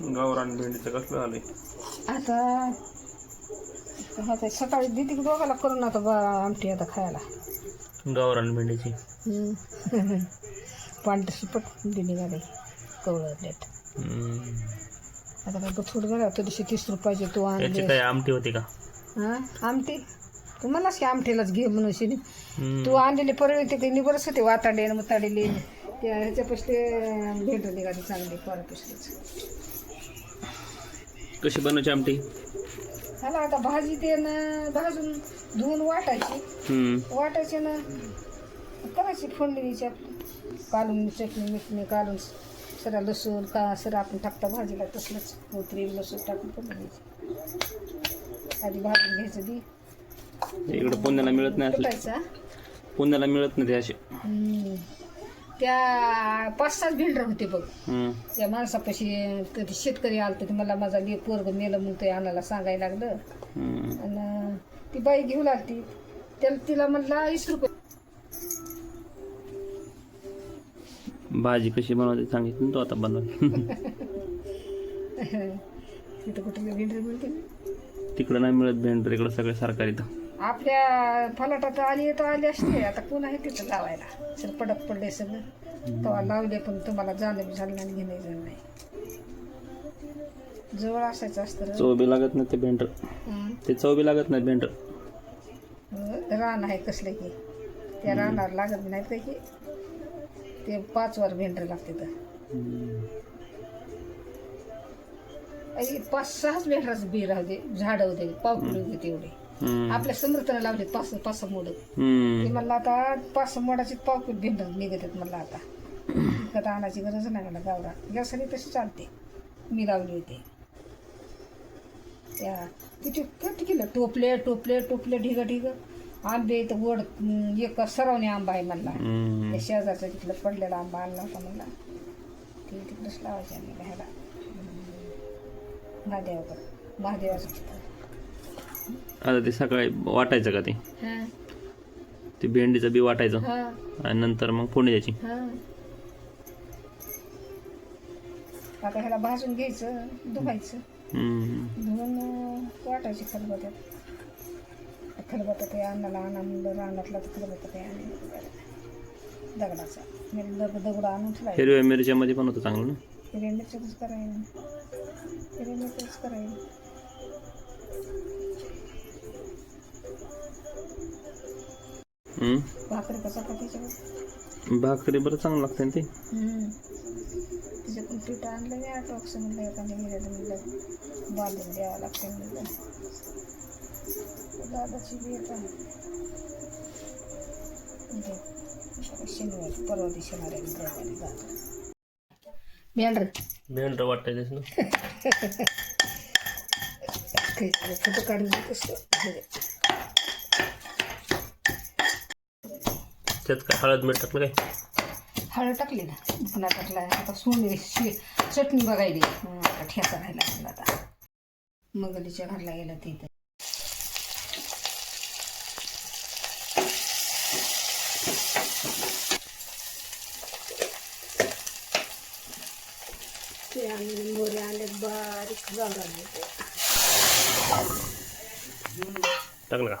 गावरान भेंडीचं कसलं आलंय? आता आता सकाळी दिदी दोघाला करून आता बा आमटी आता खायला. गावरान भेंडीची. पांढर शिपट दिली गाडी कवळं हम्म. आता काय थोडं झालं थोडीशी तीस रुपयाची तू याची आणली काय आमटी होती का? हा? आमटी? तू म्हणलास की आमटीलाच घे म्हणून शिनी हम्म. तू आणलेली परळी ते काही निबरच होते वाताडे आणि मुताडलेली त्या ह्याच्यापासले भेट निघाली चांगली परपासलीच कशी बनवायची आमटी? ह्याला आता भाजी ते ना भाजून धुवून वाटायची. हम्म. वाटायची ना करायची फोडणीची आपली कालून चटणी मिठणी कालून सरा लसूण का सरा आपण टाकता भाजीला तसलंच. कोथरी लसूण टाकून फोडणीची आधी भाजून घ्यायचं दी इकडं पुण्याला मिळत नाही असले कुटायचा पुण्याला मिळत नाही ते असे. हम्म. त्या पाच सात भेंडर होते बघ. त्या माणसापाशी कधी शेतकरी आलं तर मला माझा ले पोरग मेलं म्हणून ते आणायला सांगायला लागलं. आणि ती बाई घेऊ लागली त्याला तिला म्हणला वीस रुपये. भाजी कशी बनवायची सांगितली तू आता बनव तिथं कुठे भेंडर मिळते तिकडं नाही मिळत भेंडर इकडं सगळे सरकारी इथं. आपल्या फलाटात आली तर आली असते. आता कोण आहे तिथं लावायला. सर पडक पडले सगळं. तेव्हा लावले पण तुम्हाला जाणं बी झालं नाही घेणे झालं नाही. जवळ असायचं असतं रे. चव बी लागत नाही ते भेंडर. ते चव बी लागत नाही भेंडर. रान आहे कसले की. त्या रानावर लागत नाही काय की ते पाच वर भेंडर लागते तर. पाच सहाच भेंडराचं बी राहू दे झाड होते पावकुली होते तेवढे. आपल्या समर्थानं लावले पाच पाच मोड. ते म्हणलं आता पाच मोडाची पावकुल भेंडर निघत आहेत म्हणलं आता. विकत आणायची गरज नाही मला गावरा यासाठी तशी चालते. मी लावली होती. त्या तिथे किती केलं टोपले टोपले टोपले ढिग ढिग. आंबे तर अं, एक सरावणे आंबा आहे म्हणला. त्या शेजारचा तिथलं पडलेला आंबा आणला होता म्हणला. ते तिकडंच लावायचे आम्ही हम्म, महादेवाकडं. महादेवाचं आता ते सकाळी वाटायचं का ते? ते भेंडीचं बी वाटायचं. हां. आणि नंतर मग फोडणी द्यायची. हां. आता ह्याला भाजून घ्यायचं धुवायचं. धुवून वाटायची खलबत्यात खलबत्यात अन्नाला आणा रानातला तर खलबत्यात आणून दगडाचा. दगड आणून ठेवायचं. हिरव्या मिरच्यामध्ये पण होतं चांगलं ना? हिरव्या मिरच्याच करायला हिरव्या मिरच्याच करायला भाकरी कसा चपातीच्या भाकरी बरं चांगलं लागतं ना ते. तिचं पण पीठ आणलं मी आठ वाजता म्हणलं म्हणलं बांधून द्यावं लागतं म्हणलं. दादाची बी येत आहे. शनिवारी परवा दिवशी मेंढर. वाटायचं ना. फोटो काढून कसं त्यात काय हळद मीठ टाकलं काय? हळद टाकली ना. पुन्हा टाकला. आता शे चटणी बघायली. आता ठेचा राहिला आता. मगलीच्या घरला गेला तिथं ते मोरे आणले बारीक टाकलं का?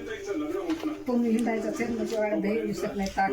नाही कोणी हिंडायचं असेल म्हणजे वेळा दही दिसत नाही ताक